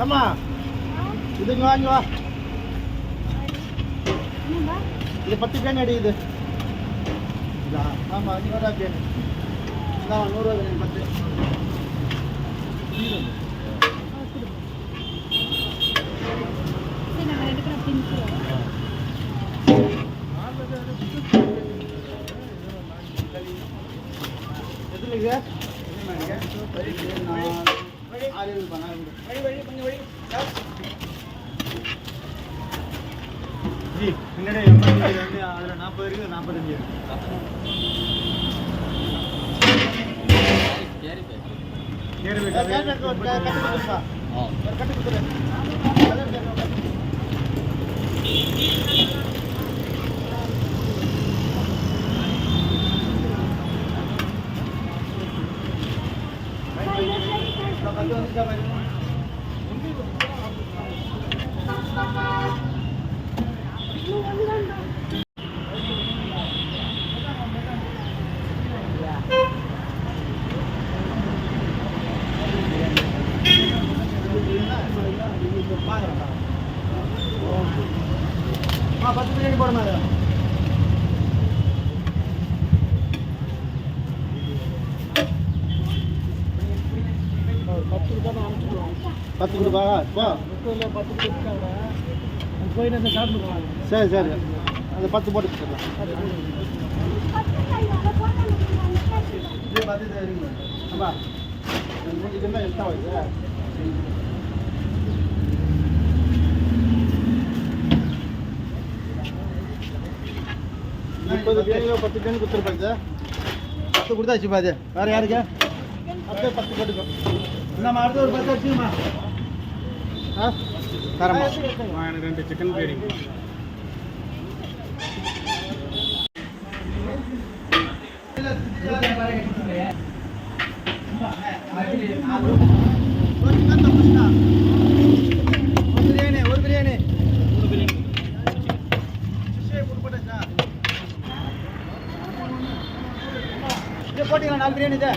ஏம்மா இதுங்க வாங்கி வா இது பத்து பேன் அடி இது ஆமாம் ரூபா பேன் இதான் நூறுரூவா வேணும் பத்து எதுல இது ஆறு ரூபா ஜி பின்னாடி எண்பத்தஞ்சு வந்து அதில் நாற்பது இருக்குது நாற்பத்தஞ்சு கேரி கட்டு கட்டு கொடுத்துரு ஆ பத்து பிரியாணி போட மேடம் பத்து கொடுப்பா இப்போ சரி சரி. அந்த பத்து போட்டு கொடுத்துடலாம். இது பத்து தெரியுங்க அப்பா என்ன எக்ஸ்ட்ரா வருது முப்பது பேருங்க பத்து பேர் கொடுத்துருப்பாங்க சார் பத்து கொடுத்தாச்சு பாது வேற யாருக்கு? அப்படியே பத்து போட்டுக்கோ. நம்ம அடுத்த ஒரு பத்து வச்சுக்கம்மா. தரமா. எனக்கு ரெண்டு சிக்கன் பிரியாணி ஒரு பிரியாணி ஒரு பிரியாணி போட்டீங்களா நாலு பிரியாணி இதை?